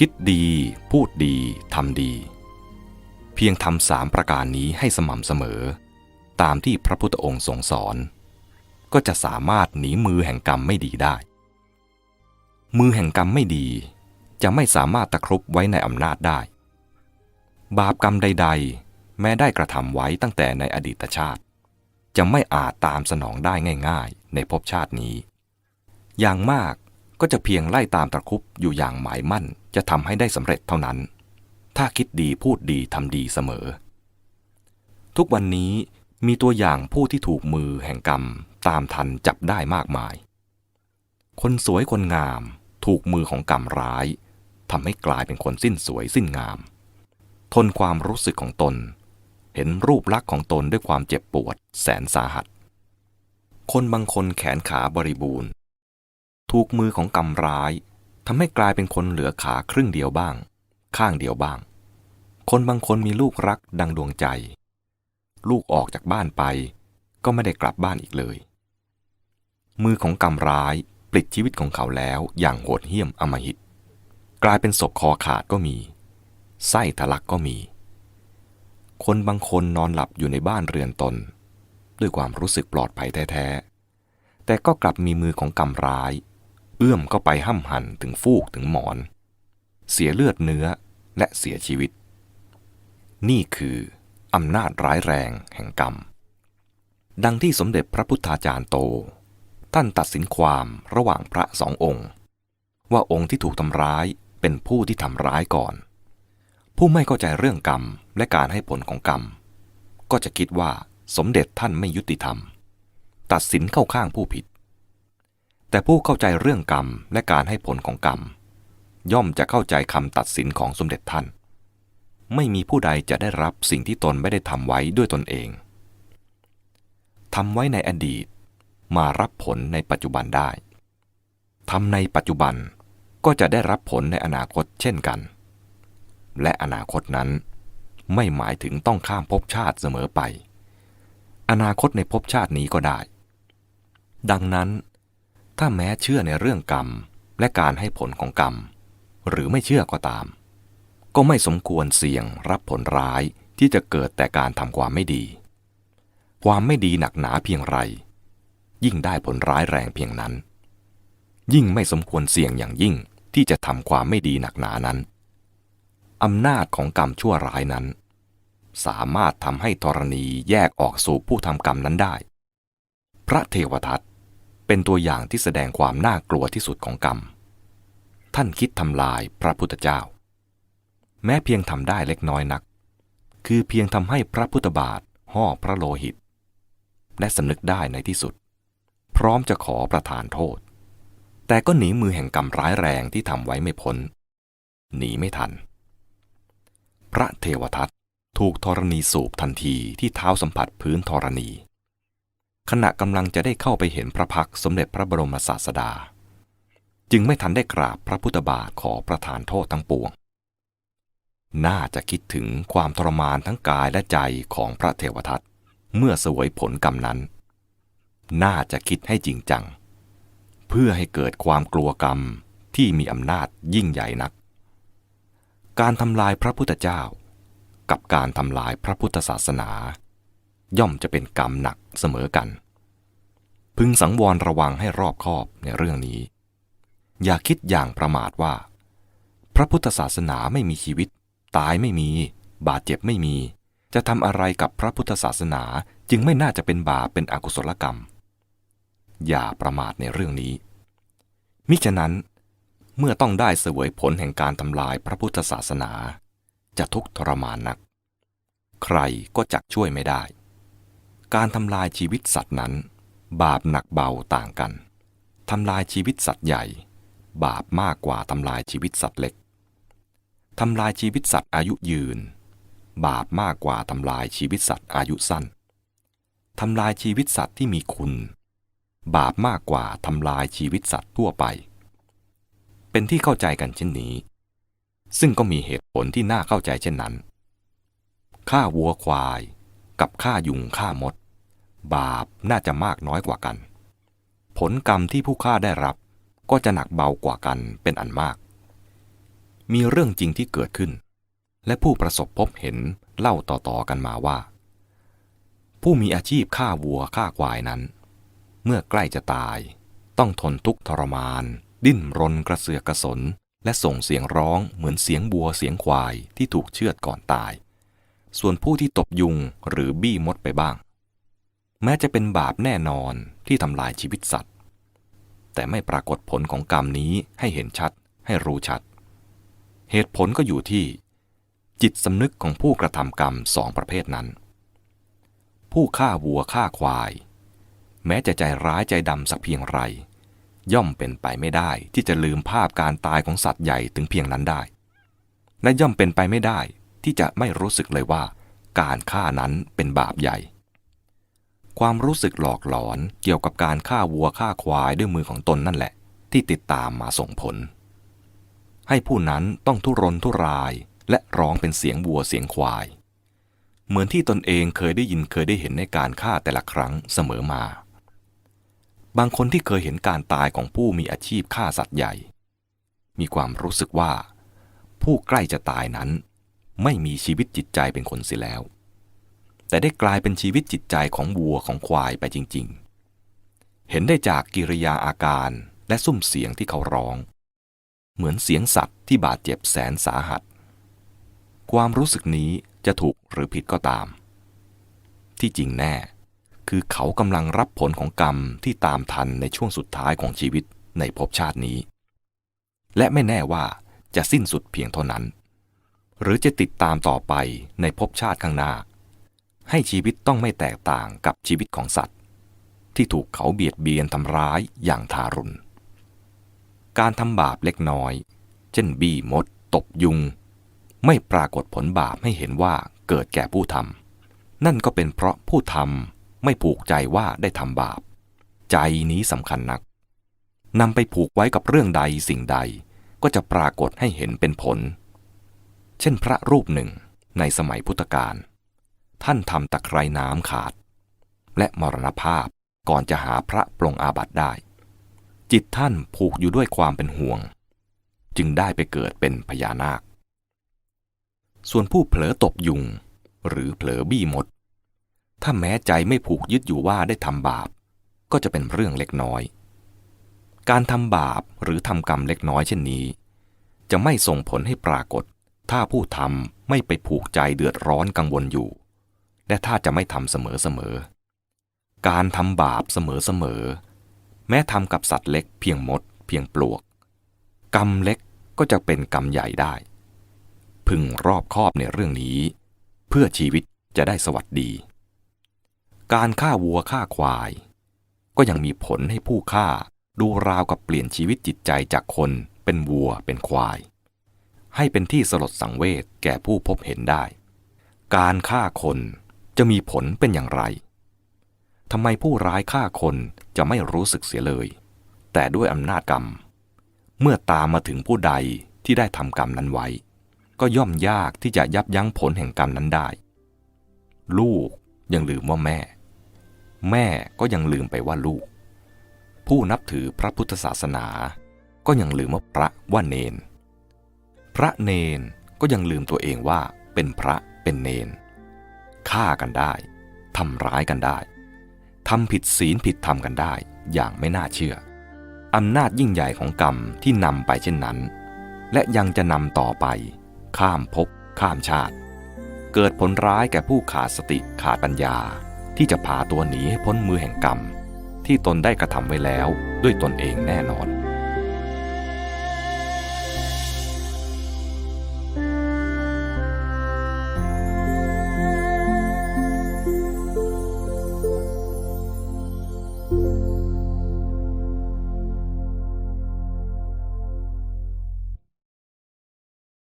คิดดี พูดดี ทำดี เพียงทำสามประการนี้ให้สม่ำเสมอ ตามที่พระพุทธองค์ทรงสอน ก็จะสามารถหนีมือแห่งกรรมไม่ดีได้ มือแห่งกรรมไม่ดี จะไม่สามารถตะครุบไว้ในอำนาจได้ บาปกรรมใด ๆ แม้ได้กระทำไว้ตั้งแต่ในอดีตชาติ จะไม่อาจตามสนองได้ง่าย ๆ ในภพชาตินี้ อย่างมาก ก็จะเพียงไล่ตามตะคุบอยู่อย่างหมายมั่นจะทำให้ได้สำเร็จเท่านั้น ถ้าคิดดีพูดดีทำดีเสมอ ทุกวันนี้มีตัวอย่างผู้ที่ถูกมือแห่งกรรมตามทันจับได้มากมาย คนสวยคนงามถูกมือของกรรมร้ายทำให้กลายเป็นคนสิ้นสวยสิ้นงาม ทนความรู้สึกของตน เห็นรูปลักษณ์ของตนด้วยความเจ็บปวดแสนสาหัส คนบางคนแขนขาบริบูรณ์ ถูกมือของกรรมร้ายทำให้กลายเป็นคนเหลือขาครึ่งเดียวบ้าง ข้างเดียวบ้าง คนบางคนมีลูกรักดังดวงใจ ลูกออกจากบ้านไป ก็ไม่ได้กลับบ้านอีกเลย มือของกรรมร้ายปลิดชีวิตของเขาแล้วอย่างโหดเหี้ยมอำมหิต กลายเป็นศพคอขาดก็มี ไส้ทะลักก็มี คนบางคนนอนหลับอยู่ในบ้านเรือนตน ด้วยความรู้สึกปลอดภัยแท้ๆแต่ก็กลับมีมือของกรรมร้าย อื้อมก็ไปห้ำหั่นถึงฟูกถึงหมอน เสียเลือดเนื้อและเสียชีวิต นี่คืออำนาจร้ายแรงแห่งกรรม ดังที่สมเด็จพระพุทธาจารย์โต ท่านตัดสินความระหว่างพระสององค์ ว่าองค์ที่ถูกทำร้ายเป็นผู้ที่ทำร้ายก่อน ผู้ไม่เข้าใจเรื่องกรรมและการให้ผลของกรรม ก็จะคิดว่าสมเด็จท่านไม่ยุติธรรม ตัดสินเข้าข้างผู้ผิด แต่ผู้เข้าใจเรื่องกรรมและการให้ผลของกรรม ย่อมจะเข้าใจคำตัดสินของสมเด็จท่าน ไม่มีผู้ใดจะได้รับสิ่งที่ตนไม่ได้ทำไว้ด้วยตนเองทำไว้ในอดีตมารับผลในปัจจุบันได้ทำในปัจจุบันก็จะได้รับผลในอนาคตเช่นกัน และอนาคตนั้น ไม่หมายถึงต้องข้ามภพชาติเสมอไป อนาคตในภพชาตินี้ก็ได้ ดังนั้น ถ้าแม้เชื่อในเรื่องกรรมและการให้ผลของกรรม หรือไม่เชื่อก็ตาม ก็ไม่สมควรเสี่ยงรับผลร้ายที่จะเกิดแต่การทำความไม่ดี ความไม่ดีหนักหนาเพียงไร ยิ่งได้ผลร้ายแรงเพียงนั้น ยิ่งไม่สมควรเสี่ยงอย่างยิ่งที่จะทำความไม่ดีหนักหนานั้นอำนาจของกรรมชั่วร้ายนั้น สามารถทำให้ธรณีแยกออกสู่ผู้ทำกรรมนั้นได้ พระเทวทัต เป็นตัวอย่างที่แสดงความน่ากลัวที่สุดของกรรม ท่านคิดทำลายพระพุทธเจ้า แม้เพียงทำได้เล็กน้อยนัก คือเพียงทำให้พระพุทธบาทห่อพระโลหิต และสำนึกได้ในที่สุด พร้อมจะขอประทานโทษ แต่ก็หนีมือแห่งกรรมร้ายแรงที่ทำไว้ไม่พ้น หนีไม่ทัน พระเทวทัตถูกธรณีสูบทันทีที่เท้าสัมผัสพื้นธรณี ขณะกำลังจะได้เข้าไปเห็นพระพักสมเด็จพระบรมศาสดา จึงไม่ทันได้กราบพระพุทธบาทขอประทานโทษทั้งปวง น่าจะคิดถึงความทรมานทั้งกายและใจของพระเทวทัตเมื่อสวยผลกรรมนั้น น่าจะคิดให้จริงจัง เพื่อให้เกิดความกลัวกรรมที่มีอำนาจยิ่งใหญ่นัก การทำลายพระพุทธเจ้า กับการทำลายพระพุทธศาสนา ย่อมจะเป็นกรรมหนักเสมอกัน พึงสังวรระวังให้รอบคอบในเรื่องนี้ อย่าคิดอย่างประมาทว่า พระพุทธศาสนาไม่มีชีวิต ตายไม่มี บาดเจ็บไม่มี จะทำอะไรกับพระพุทธศาสนาจึงไม่น่าจะเป็นบาปเป็นอกุศลกรรม อย่าประมาทในเรื่องนี้ มิฉะนั้น เมื่อต้องได้เสวยผลแห่งการทำลายพระพุทธศาสนา จะทุกข์ทรมานนัก ใครก็จักช่วยไม่ได้ การทำลายชีวิตสัตว์นั้น บาปหนักเบาต่างกันทำลายชีวิตสัตว์ใหญ่ บาปมากกว่าทำลายชีวิตสัตว์เล็กทำลายชีวิตสัตว์อายุยืน บาปมากกว่าทำลายชีวิตสัตว์อายุสั้นทำลายชีวิตสัตว์ที่มีคุณ บาปมากกว่าทำลายชีวิตสัตว์ทั่วไป เป็นที่เข้าใจกันเช่นนี้ ซึ่งก็มีเหตุผลที่น่าเข้าใจเช่นนั้นฆ่าวัวควาย กับฆ่ายุงฆ่ามด บาปน่าจะมากน้อยกว่ากัน ผลกรรมที่ผู้ฆ่าได้รับก็จะหนักเบากว่ากันเป็นอันมาก มีเรื่องจริงที่เกิดขึ้น และผู้ประสบพบเห็นเล่าต่อๆกันมาว่า ผู้มีอาชีพฆ่าวัวฆ่าควายนั้น เมื่อใกล้จะตายต้องทนทุกข์ทรมาน ดิ้นรนกระเสือกกระสน และส่งเสียงร้องเหมือนเสียงบัวเสียงควายที่ถูกเชือดก่อนตาย ส่วนผู้ที่ตบยุงหรือบี้มดไปบ้าง แม้จะเป็นบาปแน่นอนที่ทำลายชีวิตสัตว์ แต่ไม่ปรากฏผลของกรรมนี้ให้เห็นชัดให้รู้ชัด เหตุผลก็อยู่ที่ จิตสำนึกของผู้กระทำกรรมสองประเภทนั้น ผู้ฆ่าวัวฆ่าควาย แม้จะใจร้ายใจดำสักเพียงไร ย่อมเป็นไปไม่ได้ที่จะลืมภาพการตายของสัตว์ใหญ่ถึงเพียงนั้นได้และย่อมเป็นไปไม่ได้ ที่จะไม่รู้สึกเลยว่า การฆ่านั้นเป็นบาปใหญ่ ความรู้สึกหลอกหลอนเกี่ยวกับการฆ่าวัวฆ่าควายด้วยมือของตนนั่นแหละ ที่ติดตามมาส่งผล ให้ผู้นั้นต้องทุรนทุรายและร้องเป็นเสียงวัวเสียงควาย เหมือนที่ตนเองเคยได้ยินเคยได้เห็นในการฆ่าแต่ละครั้งเสมอมา บางคนที่เคยเห็นการตายของผู้มีอาชีพฆ่าสัตว์ใหญ่ มีความรู้สึกว่า ผู้ใกล้จะตายนั้น ไม่มีชีวิตจิตใจเป็นคนเสียแล้ว แต่ได้กลายเป็นชีวิตจิตใจของวัวของควายไปจริง ๆ เห็นได้จากกิริยาอาการและซุ้มเสียงที่เขาร้อง เหมือนเสียงสัตว์ที่บาดเจ็บแสนสาหัส ความรู้สึกนี้จะถูกหรือผิดก็ตาม ที่จริงแน่ คือเขากำลังรับผลของกรรมที่ตามทันในช่วงสุดท้ายของชีวิตในภพชาตินี้ และไม่แน่ว่าจะสิ้นสุดเพียงเท่านั้น หรือจะติดตามต่อไปในภพชาติข้างหน้า ให้ชีวิตต้องไม่แตกต่างกับชีวิตของสัตว์ ที่ถูกเขาเบียดเบียนทำร้ายอย่างทารุณ การทำบาปเล็กน้อย เช่นบี้มด ตบยุง ไม่ปรากฏผลบาปให้เห็นว่าเกิดแก่ผู้ทำนั่นก็เป็นเพราะผู้ทำไม่ผูกใจว่าได้ทำบาป ใจนี้สำคัญนักนำไปผูกไว้กับเรื่องใดสิ่งใดก็จะปรากฏให้เห็นเป็นผล เช่นพระรูปหนึ่งในสมัยพุทธกาลท่านทำตะไคร่น้ำขาด และมรณภาพก่อนจะหาพระปลงอาบัติได้ จิตท่านผูกอยู่ด้วยความเป็นห่วง จึงได้ไปเกิดเป็นพญานาค ส่วนผู้เผลอตบยุง หรือเผลอบี้มด ถ้าแม้ใจไม่ผูกยึดอยู่ว่าได้ทำบาป ก็จะเป็นเรื่องเล็กน้อย การทำบาปหรือทำกรรมเล็กน้อยเช่นนี้ จะไม่ส่งผลให้ปรากฏ ถ้าผู้ทำไม่ไปผูกใจเดือดร้อนกังวลอยู่ และถ้าจะไม่ทำเสมอๆ การทำบาปเสมอๆ แม้ทำกับสัตว์เล็กเพียงมด เพียงปลวก กรรมเล็กก็จะเป็นกรรมใหญ่ได้ พึงรอบคอบในเรื่องนี้ เพื่อชีวิตจะได้สวัสดี การฆ่าวัวฆ่าควาย ก็ยังมีผลให้ผู้ฆ่าดูราวกับเปลี่ยนชีวิตจิตใจจากคนเป็นวัวเป็นควาย ให้เป็นที่สลดสังเวชแก่ผู้พบเห็นได้ การฆ่าคนจะมีผลเป็นอย่างไรทำไมผู้ร้ายฆ่าคนจะไม่รู้สึกเสียเลย แต่ด้วยอำนาจกรรม เมื่อตามมาถึงผู้ใดที่ได้ทำกรรมนั้นไว้ ก็ย่อมยากที่จะยับยั้งผลแห่งกรรมนั้นได้ ลูกยังลืมว่าแม่ แม่ก็ยังลืมไปว่าลูก ผู้นับถือพระพุทธศาสนา ก็ยังลืมว่าพระว่าเนน พระเนนก็ยังลืมตัวเองว่าเป็นพระเป็นเนนฆ่ากันได้ทำร้ายกันได้ทำผิดศีลผิดธรรมกันได้อย่างไม่น่าเชื่ออำนาจยิ่งใหญ่ของกรรมที่นำไปเช่นนั้น และยังจะนำต่อไป ข้ามภพข้ามชาติ เกิดผลร้ายแก่ผู้ขาดสติขาดปัญญา ที่จะพาตัวหนีให้พ้นมือแห่งกรรม ที่ตนได้กระทำไว้แล้วด้วยตนเองแน่นอน